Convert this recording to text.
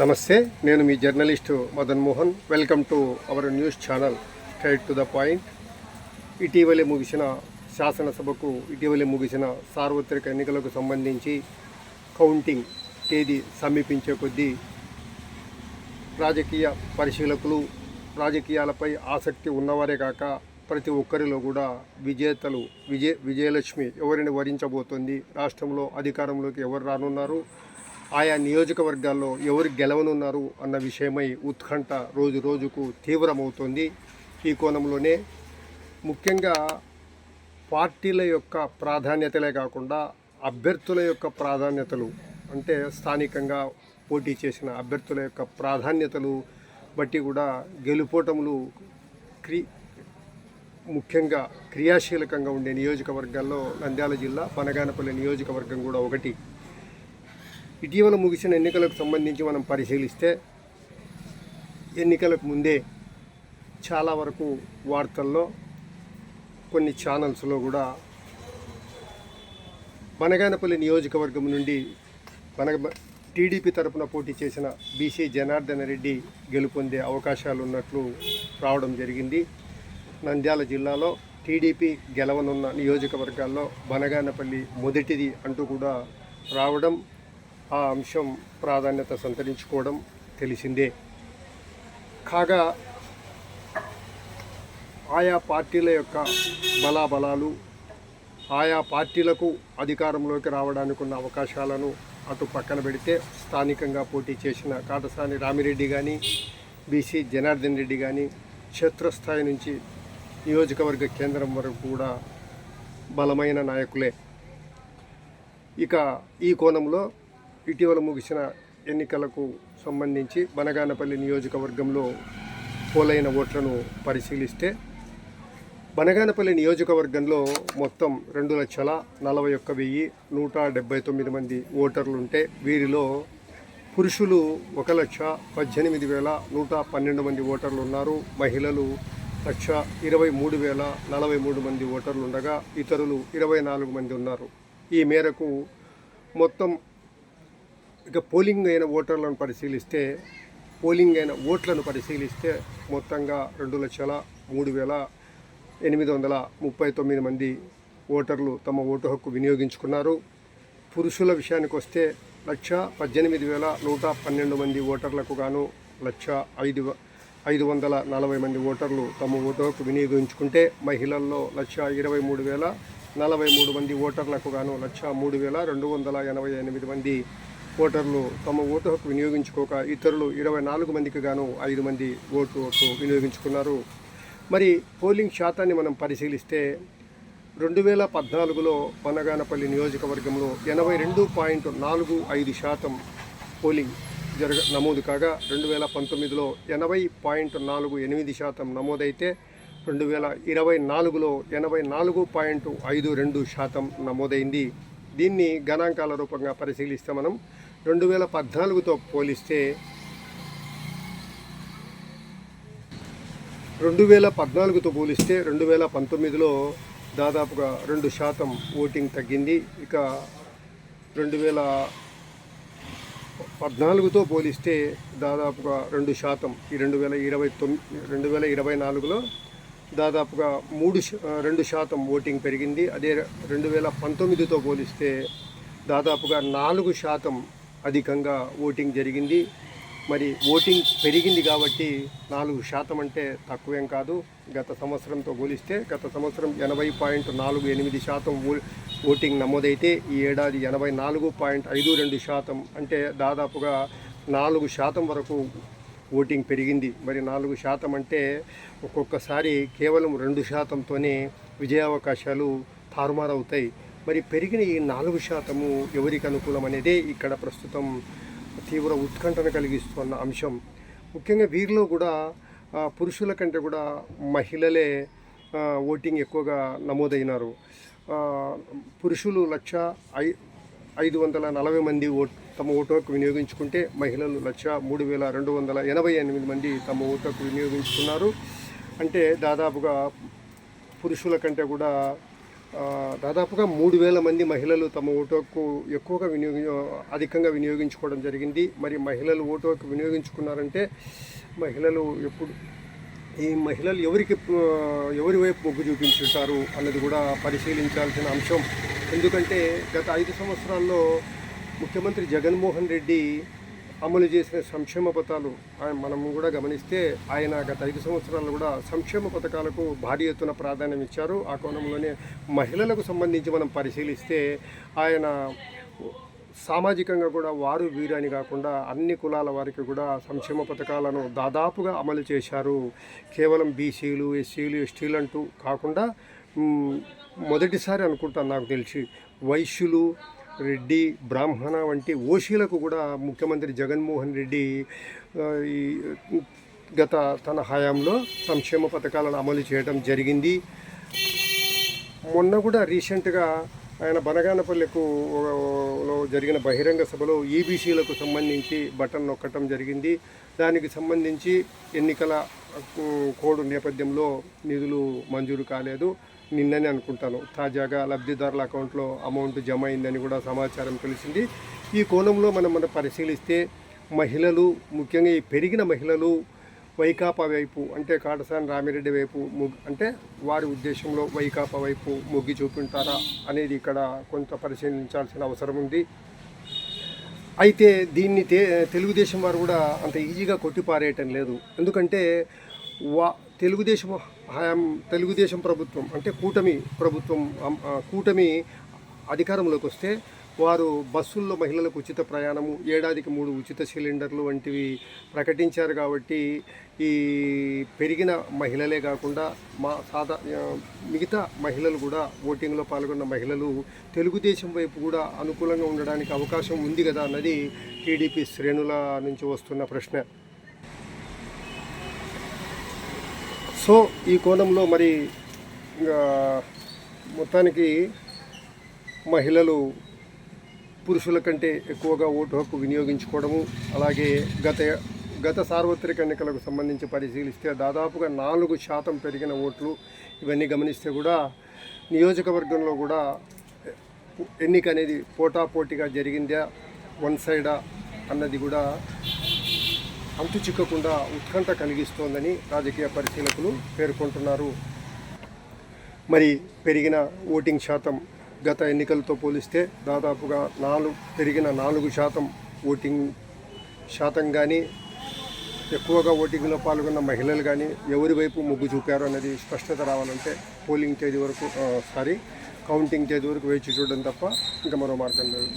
నమస్తే నేను మీ journalist Madan Mohan. Welcome to our news channel straight to the point ఇటీవలే ముగిసిన శాసనసభకు ఇటీవలే ముగిసిన సార్వత్రిక ఎన్నికలకు సంబంధించి కౌంటింగ్ తేదీ సమీపించే కొద్దీ రాజకీయ పరిశీలకులు రాజకీయాలపై ఆసక్తి ఉన్నవారే కాక ప్రతి ఒక్కరిలో కూడా విజేతలు విజయ విజయలక్ష్మి ఎవరిని వరించబోతోంది? రాష్ట్రంలో అధికారంలోకి ఎవరు రానున్నారు? ఆయా నియోజకవర్గాల్లో ఎవరు గెలవనున్నారు అన్న విషయమై ఉత్కంఠ రోజు రోజుకు తీవ్రమవుతోంది. ఈ కోణంలోనే ముఖ్యంగా పార్టీల యొక్క ప్రాధాన్యతలే కాకుండా అభ్యర్థుల యొక్క ప్రాధాన్యతలు అంటే స్థానికంగా పోటీ చేసిన అభ్యర్థుల యొక్క ప్రాధాన్యతలు బట్టి కూడా గెలుపోటములు క్రి ముఖ్యంగా క్రియాశీలకంగా ఉండే నియోజకవర్గాల్లో నంద్యాల జిల్లా పనగానపల్లి నియోజకవర్గం కూడా ఒకటి. ఇటీవల ముగిసిన ఎన్నికలకు సంబంధించి మనం పరిశీలిస్తే ఎన్నికలకు ముందే చాలా వరకు వార్తల్లో కొన్ని ఛానల్స్లో కూడా బనగానపల్లి నియోజకవర్గం నుండి బనగ టీడీపీ తరపున పోటీ చేసిన బీసీ జనార్దన్ రెడ్డి గెలుపొందే అవకాశాలు ఉన్నట్లు రావడం జరిగింది. నంద్యాల జిల్లాలో టీడీపీ గెలవనున్న నియోజకవర్గాల్లో బనగానపల్లి మొదటిది అంటూ కూడా రావడం ఆ అంశం ప్రాధాన్యత సంతరించుకోవడం తెలిసిందే. కాగా ఆయా పార్టీల యొక్క బలాబలాలు ఆయా పార్టీలకు అధికారంలోకి రావడానికి ఉన్న అవకాశాలను అటు పక్కన పెడితే స్థానికంగా పోటీ చేసిన కాటసాని రామిరెడ్డి కానీ బీసీ జనార్దన్ రెడ్డి కానీ క్షేత్రస్థాయి నుంచి నియోజకవర్గ కేంద్రం వరకు కూడా బలమైన నాయకులే. ఇక ఈ కోణంలో ఇటీవల ముగిసిన ఎన్నికలకు సంబంధించి బనగానపల్లి నియోజకవర్గంలో పోలైన ఓట్లను పరిశీలిస్తే బనగానపల్లి నియోజకవర్గంలో మొత్తం రెండు లక్షల నలభై ఒక్క వెయ్యి నూట డెబ్బై తొమ్మిది మంది ఓటర్లు ఉంటే వీరిలో పురుషులు ఒక లక్ష పద్దెనిమిది వేల నూట పన్నెండు మంది ఓటర్లు ఉన్నారు మహిళలు లక్ష ఇరవై మూడు వేల నలభై మూడు మంది ఓటర్లు ఉండగా ఇతరులు ఇరవై నాలుగు మంది ఉన్నారు. ఈ మేరకు మొత్తం ఇక పోలింగ్ అయిన ఓటర్లను పరిశీలిస్తే పోలింగ్ అయిన ఓట్లను పరిశీలిస్తే మొత్తంగా రెండు లక్షల మూడు వేల ఎనిమిది వందల ముప్పై తొమ్మిది మంది ఓటర్లు తమ ఓటు హక్కు వినియోగించుకున్నారు. పురుషుల విషయానికి వస్తే లక్ష పద్దెనిమిది వేల నూట పన్నెండు మంది ఓటర్లకు గాను లక్ష ఐదు వ- ఐదు వందల నలభై మంది ఓటర్లు తమ ఓటు హక్కు వినియోగించుకుంటే మహిళల్లో లక్ష ఇరవై మూడు వేల నలభై మూడు మంది ఓటర్లకు గాను లక్ష మూడు వేల రెండు వందల ఎనభై ఎనిమిది మంది ఓటర్లు తమ ఓటు హక్కు వినియోగించుకోక ఇతరులు ఇరవై నాలుగు మందికి గాను ఐదు మంది ఓటు హక్కు వినియోగించుకున్నారు. మరి పోలింగ్ శాతాన్ని మనం పరిశీలిస్తే రెండు వేల పద్నాలుగులో పనగానపల్లి నియోజకవర్గంలో ఎనభై రెండు పాయింట్ నాలుగు ఐదు శాతం పోలింగ్ జరగ నమోదు కాగా రెండు వేల పంతొమ్మిదిలో ఎనభై పాయింట్ నాలుగు ఎనిమిది శాతం నమోదైతే రెండు వేల ఇరవై నాలుగులో ఎనభై నాలుగు పాయింట్ ఐదు రెండు శాతం నమోదైంది. దీన్ని గణాంకాల రూపంగా పరిశీలిస్తే మనం రెండు వేల పద్నాలుగుతో పోలిస్తే రెండు వేల పద్నాలుగుతో పోలిస్తే రెండు వేల పంతొమ్మిదిలో దాదాపుగా రెండు శాతం ఓటింగ్ తగ్గింది. ఇక రెండు వేల పద్నాలుగుతో పోలిస్తే దాదాపుగా రెండు శాతం ఈ రెండు వేల ఇరవై తొమ్మిది రెండు వేల ఇరవై నాలుగులో దాదాపుగా మూడు రెండు శాతం ఓటింగ్ పెరిగింది. అదే రెండు వేల పంతొమ్మిదితో పోలిస్తే దాదాపుగా నాలుగు శాతం అధికంగా ఓటింగ్ జరిగింది. మరి ఓటింగ్ పెరిగింది కాబట్టి నాలుగు శాతం అంటే తక్కువేం కాదు. గత సంవత్సరంతో పోలిస్తే గత సంవత్సరం ఎనభై పాయింట్ నాలుగు ఎనిమిది శాతం ఓ- ఓటింగ్ నమోదైతే ఈ ఏడాది ఎనభై నాలుగు పాయింట్ ఐదు రెండు శాతం అంటే దాదాపుగా నాలుగు శాతం వరకు ఓటింగ్ పెరిగింది. మరి నాలుగు శాతం అంటే ఒక్కొక్కసారి కేవలం రెండు శాతంతోనే విజయావకాశాలు తారుమారవుతాయి. మరి పెరిగిన ఈ నాలుగు శాతము ఎవరికి అనుకూలం అనేదే ఇక్కడ ప్రస్తుతం తీవ్ర ఉత్కంఠను కలిగిస్తున్న అంశం. ముఖ్యంగా వీరిలో కూడా పురుషుల కంటే కూడా మహిళలే ఓటింగ్ ఎక్కువగా నమోదైనారు. పురుషులు లక్ష ఐ ఐదు వందల నలభై మంది ఓట్ తమ ఓటు హక్కు వినియోగించుకుంటే మహిళలు లక్ష మూడు వేల రెండు వందల ఎనభై ఎనిమిది మంది తమ ఓటు హక్కు వినియోగించుకున్నారు. అంటే దాదాపుగా పురుషుల కంటే కూడా దాదాపుగా మూడు వేల మంది మహిళలు తమ ఓటు హక్కు ఎక్కువగా వినియోగి అధికంగా వినియోగించుకోవడం జరిగింది. మరి మహిళలు ఓటు హక్కు వినియోగించుకున్నారంటే మహిళలు ఎప్పుడు ఈ మహిళలు ఎవరికి ఎవరి వైపు మొగ్గు చూపించుంటారు అన్నది కూడా పరిశీలించాల్సిన అంశం. ఎందుకంటే గత ఐదు సంవత్సరాల్లో ముఖ్యమంత్రి జగన్మోహన్ రెడ్డి అమలు చేసిన సంక్షేమ పథకాలు ఆయన మనము కూడా గమనిస్తే ఆయన గత ఐదు సంవత్సరాలు కూడా సంక్షేమ పథకాలకు భారీ ఎత్తున ప్రాధాన్యం ఇచ్చారు. ఆ కోణంలోనే మహిళలకు సంబంధించి మనం పరిశీలిస్తే ఆయన సామాజికంగా కూడా వారు వీరు అని కాకుండా అన్ని కులాల వారికి కూడా సంక్షేమ పథకాలను దాదాపుగా అమలు చేశారు. కేవలం బీసీలు ఎస్సీలు ఎస్టీలు అంటూ కాకుండా మొదటిసారి అనుకుంటాను నాకు తెలిసి వైశ్యులు రెడ్డి బ్రాహ్మణ వంటి ఓషీలకు కూడా ముఖ్యమంత్రి జగన్మోహన్ రెడ్డి ఈ గత తన హయాంలో సంక్షేమ పథకాలను అమలు చేయడం జరిగింది. మొన్న కూడా రీసెంట్గా ఆయన బనగానపల్లెకు జరిగిన బహిరంగ సభలో ఈబీసీలకు సంబంధించి బటన్ నొక్కటం జరిగింది. దానికి సంబంధించి ఎన్నికల కోడ్ నేపథ్యంలో నిధులు మంజూరు కాలేదు. నిన్ననే అనుకుంటాను. తాజాగా లబ్ధిదారుల అకౌంట్లో అమౌంట్ జమ అయిందని కూడా సమాచారం తెలిసింది. ఈ కోణంలో మనం మనం పరిశీలిస్తే మహిళలు ముఖ్యంగా ఈ పెరిగిన మహిళలు వైకాపా వైపు అంటే కాటసాని రామిరెడ్డి వైపు అంటే వారి ఉద్దేశంలో వైకాపా వైపు మొగ్గి చూపింటారా అనేది ఇక్కడ కొంత పరిశీలించాల్సిన అవసరం ఉంది. అయితే దీన్ని తెలుగుదేశం వారు కూడా అంత ఈజీగా కొట్టిపారేయటం లేదు. ఎందుకంటే వా తెలుగుదేశం హయాం తెలుగుదేశం ప్రభుత్వం అంటే కూటమి ప్రభుత్వం కూటమి అధికారంలోకి వస్తే వారు బస్సుల్లో మహిళలకు ఉచిత ప్రయాణము ఏడాదికి మూడు ఉచిత సిలిండర్లు వంటివి ప్రకటించారు కాబట్టి ఈ పెరిగిన మహిళలే కాకుండా మా సాదా మిగతా మహిళలు కూడా ఓటింగ్లో పాల్గొన్న మహిళలు తెలుగుదేశం వైపు కూడా అనుకూలంగా ఉండడానికి అవకాశం ఉంది కదా అన్నది టీడీపీ శ్రేణుల నుంచి వస్తున్న ప్రశ్న. సో ఈ కోణంలో మరి ఇంకా మొత్తానికి మహిళలు పురుషుల కంటే ఎక్కువగా ఓటు హక్కు వినియోగించుకోవడము అలాగే గత గత సార్వత్రిక ఎన్నికలకు సంబంధించి పరిశీలిస్తే దాదాపుగా నాలుగు శాతం పెరిగిన ఓట్లు ఇవన్నీ గమనిస్తే కూడా నియోజకవర్గంలో కూడా ఎన్నిక అనేది పోటాపోటీగా జరిగిందా వన్ సైడా అన్నది కూడా అంతు చిక్కకుండా ఉత్కంఠ కలిగిస్తోందని రాజకీయ పరిశీలకులు పేర్కొంటున్నారు. మరి పెరిగిన ఓటింగ్ శాతం గత ఎన్నికలతో పోలిస్తే దాదాపుగా నాలుగు పెరిగిన నాలుగు శాతం ఓటింగ్ శాతం కానీ ఎక్కువగా ఓటింగ్లో పాల్గొన్న మహిళలు కానీ ఎవరి వైపు మొగ్గు చూపారు అనేది స్పష్టత రావాలంటే పోలింగ్ తేదీ వరకు సారీ కౌంటింగ్ తేదీ వరకు వేచి చూడడం తప్ప ఇంకా మరో మార్గం లేదు.